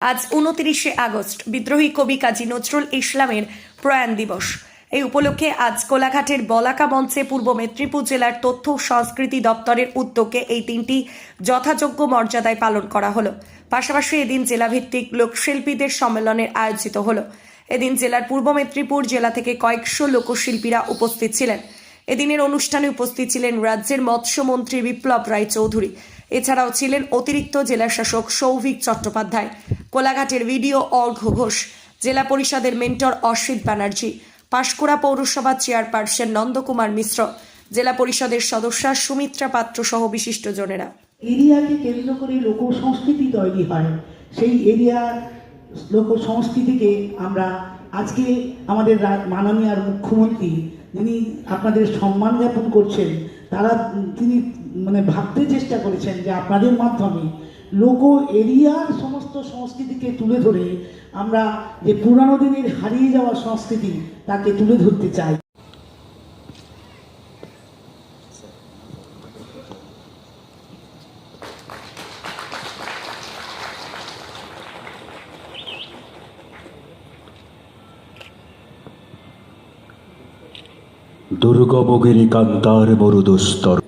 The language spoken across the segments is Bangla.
আজ উনত্রিশে আগস্ট, বিদ্রোহী কবি কাজী নজরুল ইসলামের প্রয়াণ দিবস। এই উপলক্ষে আজ কোলাঘাটের বলাকা মঞ্চে পূর্ব মেদিনীপুর জেলার তথ্য সংস্কৃতি দপ্তরের উদ্যোগে এই দিনটি যথাযোগ্য মর্যাদায় পালন করা হলো। পাশাপাশি এদিন জেলাভিত্তিক লোকশিল্পীদের সম্মেলনের আয়োজিত হলো। এদিন জেলার পূর্ব মেদিনীপুর জেলা থেকে কয়েকশো লোকশিল্পীরা উপস্থিত ছিলেন। এদিনের অনুষ্ঠানে উপস্থিত ছিলেন রাজ্যের মৎস্যমন্ত্রী বিপ্লব রায় চৌধুরী এছাড়াও ছিলেন অতিরিক্ত জেলা শাসক সৌভিক চট্টোপাধ্যায়। কোলাঘাটের ভিডিও অর্ঘ ঘোষ, জেলা পরিষদের মেন্টর অসিত ব্যানার্জি, পাঁশকুড়া পৌরসভা চেয়ারপারসন নন্দকুমার মিশ্র, জেলা পরিষদের সদস্যা সুমিত্রা পাত্র সহ বিশিষ্টজনেরা এরিয়াকে কেন্দ্র করে লোক সংস্কৃতি তৈরি হয়। সেই এরিয়া লোক সংস্কৃতিকে আমরা আজকে আমাদের মাননীয় মুখ্যমন্ত্রী যিনি আপনাদের সম্মান জ্ঞাপন করছেন, তারা তিনি মানে ভাবতে চেষ্টা করেছেন যে আপনাদের মাধ্যমে লোক এরিয়ার সমস্ত সংস্কৃতিকে তুলে ধরে আমরা যে পুরানো দিনের হারিয়ে যাওয়া সংস্কৃতি তাকে তুলে ধরতে চাই। দুর্গমগিরি কান্তার মরুদস্তর।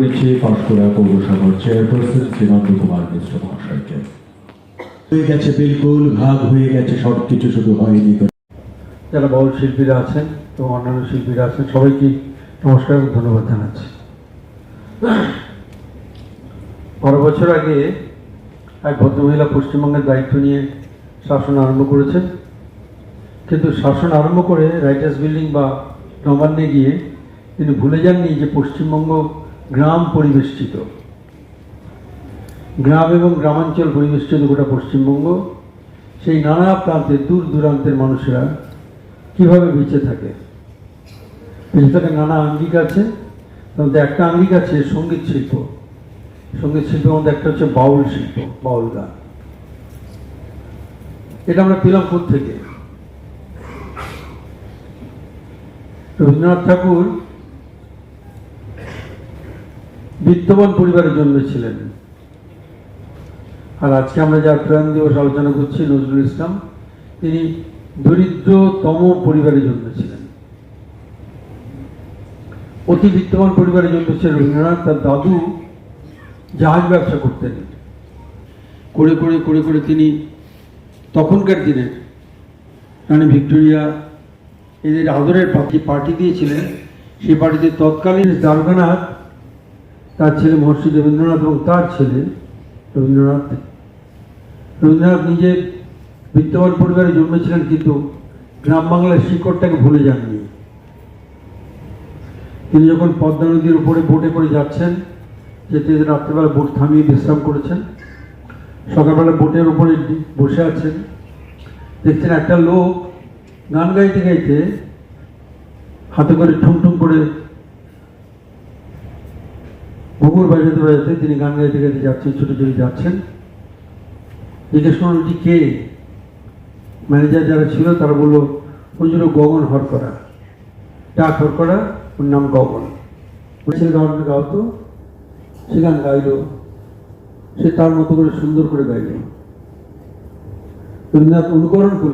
নিচ্ছি পাঁশকুড়া পৌরসভার চেয়ারপারসন শ্রীমন্ত কুমার মিশ্র মহাশয়কে। হয়ে গেছে বিলকুল, ভাগ হয়ে গেছে সব কিছু শুধু হয়নি। যারা বাউল শিল্পীরা আছেন এবং অন্যান্য শিল্পীরা আছেন, সবাইকে নমস্কার ধন্যবাদ জানাচ্ছি। বারো বছর আগে এক ভদ্রমহিলা পশ্চিমবঙ্গের দায়িত্ব নিয়ে শাসন আরম্ভ করেছেন। কিন্তু শাসন আরম্ভ করে রাইটার্স বিল্ডিং বা নবান্নে গিয়ে তিনি ভুলে যাননি যে পশ্চিমবঙ্গ গ্রাম পরিবেষ্টিত। গ্রাম এবং গ্রামাঞ্চল পরিবেষ্টিত গোটা পশ্চিমবঙ্গ। সেই নানা প্রান্তে দূর দূরান্তের মানুষেরা কীভাবে বেঁচে থাকে? বেঁচে থাকার নানা আঙ্গিক আছে মধ্যে একটা আঙ্গিক আছে সংগীত শিল্প। সংগীত শিল্পের মধ্যে একটা হচ্ছে বাউল শিল্প, বাউল গান। এটা আমরা পেলাম থেকে রবীন্দ্রনাথ ঠাকুর বিত্তবান পরিবারে জন্মেছিলেন আর আজকে আমরা যার প্রয়াণ দিবস আলোচনা করছি, নজরুল ইসলাম, তিনি দরিদ্রতম পরিবারে জন্মেছিলেন অতি বিত্তবান পরিবারে জন্মেছিলেন রবীন্দ্রনাথ, তার দাদু জাহাজ ব্যবসা করতেন। করে করে করে করে তিনি তখনকার দিনে রানী ভিক্টোরিয়া এদের আদরের পার্টি পার্টি দিয়েছিলেন। সেই পার্টিতে তৎকালীন দারোগানাথ তার ছেলে মহর্ষি দেবেন্দ্রনাথ এবং তার ছেলে রবীন্দ্রনাথ। রবীন্দ্রনাথ নিজে বিত্তবান পরিবারে জন্মেছিলেন কিন্তু গ্রাম বাংলার শিকড়টাকে ভুলে যাননি। তিনি যখন পদ্মা নদীর উপরে বোটে করে যাচ্ছেন, যেতে রাত্রেবেলা বোট থামিয়ে বিশ্রাম করেছেন, সকালবেলা বোটের উপরে বসে আছেন, দেখছেন একটা লোক গান গাইতে গাইতে হাতে করে ঠুং ঠুং করে ঘুঘুর বাজাতে বাজাতে তিনি গান গাইতে গাইতে যাচ্ছেন, ছুটে ছুটে যাচ্ছেন। জিজ্ঞেস করুন ওটি কে? ম্যানেজার যারা ছিল, তারা বলল হুজুর ও গগন হরকরা। ডাক হরকরা, ওর নাম গগন। বলছিল গান গাও তো সে গান গাইলো। সে তার মতো করে সুন্দর করে গাইল। রবীন্দ্রনাথ অনুকরণ করল